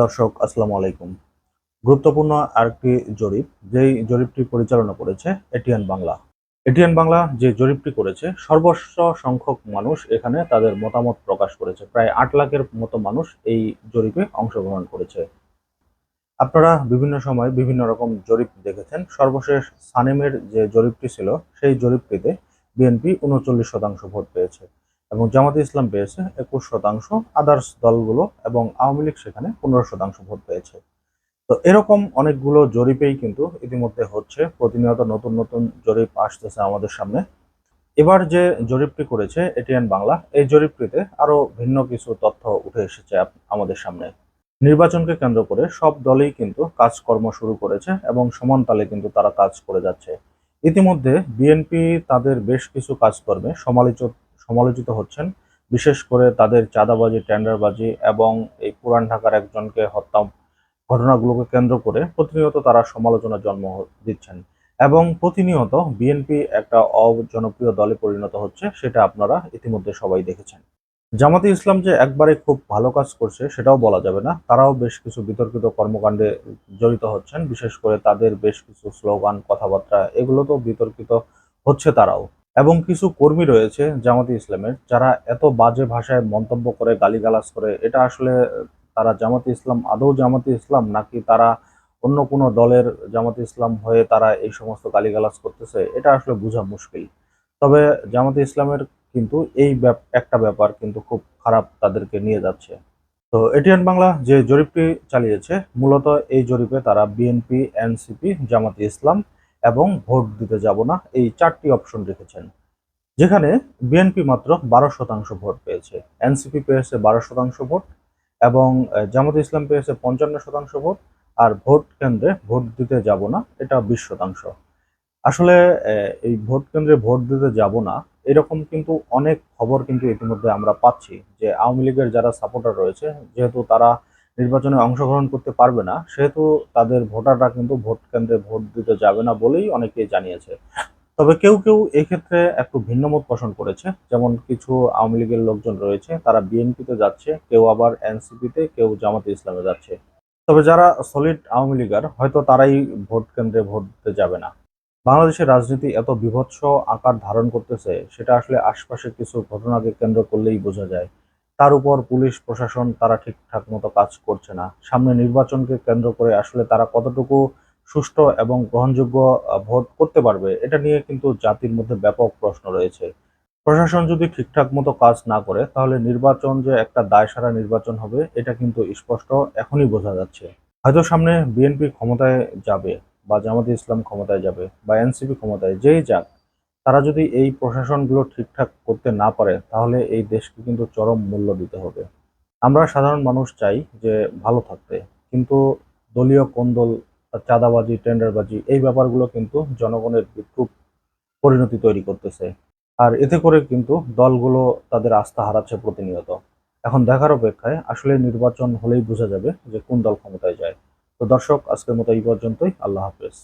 দর্শক, আসসালামু আলাইকুম। গুরুত্বপূর্ণ আরেকটি জরিপ, যেই জরিপটি পরিচালনা করেছে এটিএন বাংলা। এটিএন বাংলা যে জরিপটি করেছে, সর্বস্ব সংখ্যক মানুষ এখানে তাদের মতামত প্রকাশ করেছে। প্রায় আট লাখের মতো মানুষ এই জরিপে অংশগ্রহণ করেছে। আপনারা বিভিন্ন সময় বিভিন্ন রকম জরিপ দেখেছেন। সর্বশেষ সানেমের যে জরিপটি ছিল, সেই জরিপটিতে বিএনপি উনচল্লিশ শতাংশ ভোট পেয়েছে। এবং জামাতে ইসলাম পেয়েছে একুশ শতাংশ। আদার্স দলগুলো এবং আওয়ামী লীগ সেখানে পনেরো শতাংশ ভোট পেয়েছে। তো এরকম অনেকগুলো জরিপেই কিন্তু ইতিমধ্যে হচ্ছে, প্রতিনিয়ত নতুন নতুন জরিপ আসতেছে আমাদের সামনে। এবার যে জরিপটি করেছে এটিএন বাংলা, এই জরিপটিতে আরও ভিন্ন কিছু তথ্য উঠে এসেছে আমাদের সামনে। নির্বাচনকে কেন্দ্র করে সব দলেই কিন্তু কাজকর্ম শুরু করেছে এবং সমান তালে কিন্তু তারা কাজ করে যাচ্ছে। ইতিমধ্যে বিএনপি তাদের বেশ কিছু কাজকর্মে সমালোচিত সমালোচিত হচ্ছেন। বিশেষ করে তাদের চাঁদাবাজি, টেন্ডারবাজি এবং এই পুরান ঢাকার একজনকে হত্যা ঘটনাগুলোকে কেন্দ্র করে প্রতিনিয়ত তারা সমালোচনার জন্ম দিচ্ছেন এবং প্রতিনিয়ত বিএনপি একটা অজনপ্রিয় দলে পরিণত হচ্ছে, সেটা আপনারা ইতিমধ্যে সবাই দেখেছেন। জামাতে ইসলাম যে একবারে খুব ভালো কাজ করছে, সেটাও বলা যাবে না। তারাও বেশ কিছু বিতর্কিত কর্মকাণ্ডে জড়িত হচ্ছেন, বিশেষ করে তাদের বেশ কিছু স্লোগান, কথাবার্তা, এগুলো তো বিতর্কিত হচ্ছে তারাও। এবং কিছু কর্মী রয়েছে জামাতে ইসলামের, যারা এত বাজে ভাষায় মন্তব্য করে, গালিগালাজ করে, এটা আসলে তারা জামাতে ইসলাম, আদৌ জামাতে ইসলাম নাকি তারা অন্য কোনো দলের জামাতে ইসলাম হয়ে তারা এই সমস্ত গালিগালাজ করতেছে, এটা আসলে বোঝা মুশকিল। তবে জামাতে ইসলামের কিন্তু এই একটা ব্যাপার কিন্তু খুব খারাপ তাদেরকে নিয়ে যাচ্ছে। তো এটিএন বাংলা যে জরিপটি চালিয়েছে, মূলত এই জরিপে তারা বিএনপি, এনসিপি, জামাতে ইসলাম এবং ভোট দিতে যাব না, এই চারটি অপশন রেখেছেন। যেখানে বিএনপি মাত্র বারো শতাংশ ভোট পেয়েছে এনসিপি পেয়েছে বারো শতাংশ ভোট এবং জামাত ইসলাম পেয়েছে পঞ্চান্ন শতাংশ ভোট আর ভোট কেন্দ্রে ভোট দিতে যাব না, এটা বিশ শতাংশ। আসলে এই ভোট কেন্দ্রে ভোট দিতে যাব না, এরকম কিন্তু অনেক খবর কিন্তু ইতিমধ্যে আমরা পাচ্ছি যে আওয়ামী লীগের যারা সাপোর্টার রয়েছে, যেহেতু তারা নির্বাচনে অংশগ্রহণ করতে পারবে না, সেহেতু তাদের ভোটাররা কিন্তু ভোট কেন্দ্রে ভোট দিতে যাবে না বলেই অনেকেই জানিয়েছে। তবে কেউ কেউ এক্ষেত্রে একটু ভিন্ন মত পোষণ করেছে, যেমন কিছু আওয়ামী লীগের লোকজন রয়েছে, তারা বিএনপিতে যাচ্ছে, কেউ আবার এনসিপিতে, কেউ জামাতে ইসলামে যাচ্ছে। তবে যারা সলিড আওয়ামী লীগার, হয়তো তারাই ভোট কেন্দ্রে ভোট দিতে যাবে না। বাংলাদেশের রাজনীতি এত বিভৎস আকার ধারণ করতেছে, সেটা আসলে আশপাশের কিছু ঘটনাকে কেন্দ্র করলেই বোঝা যায়। তার উপর পুলিশ, প্রশাসন তারা ঠিকঠাক মতো কাজ করছে না। সামনে নির্বাচনকে কেন্দ্র করে আসলে তারা কতটুকু সুষ্ঠু এবং গ্রহণযোগ্য ভোট করতে পারবে, এটা নিয়ে কিন্তু জাতির মধ্যে ব্যাপক প্রশ্ন রয়েছে। প্রশাসন যদি ঠিকঠাক মতো কাজ না করে, তাহলে নির্বাচন যে একটা দায়সারা নির্বাচন হবে, এটা কিন্তু স্পষ্ট এখনই বোঝা যাচ্ছে। হয়তো সামনে বিএনপি ক্ষমতায় যাবে বা জামাতে ইসলাম ক্ষমতায় যাবে বা এনসিপি ক্ষমতায়, যেই যাক তারা যদি এই প্রশাসনগুলো ঠিকঠাক করতে না পারে, তাহলে এই দেশকে কিন্তু চরম মূল্য দিতে হবে। আমরা সাধারণ মানুষ চাই যে ভালো থাকতে, কিন্তু দলীয় কোন্দল, চাঁদাবাজি, টেন্ডারবাজি এই ব্যাপারগুলো কিন্তু জনগণের বিক্ষোভ পরিণতি তৈরি করতেছে। আর এতে করে কিন্তু দলগুলো তাদের আস্থা হারাচ্ছে প্রতিনিয়ত। এখন দেখার অপেক্ষায় আসলে নির্বাচন হলেই বোঝা যাবে যে কোন দল ক্ষমতায় যায়। তো দর্শক, আজকের মতো এই পর্যন্তই। আল্লাহ হাফেজ।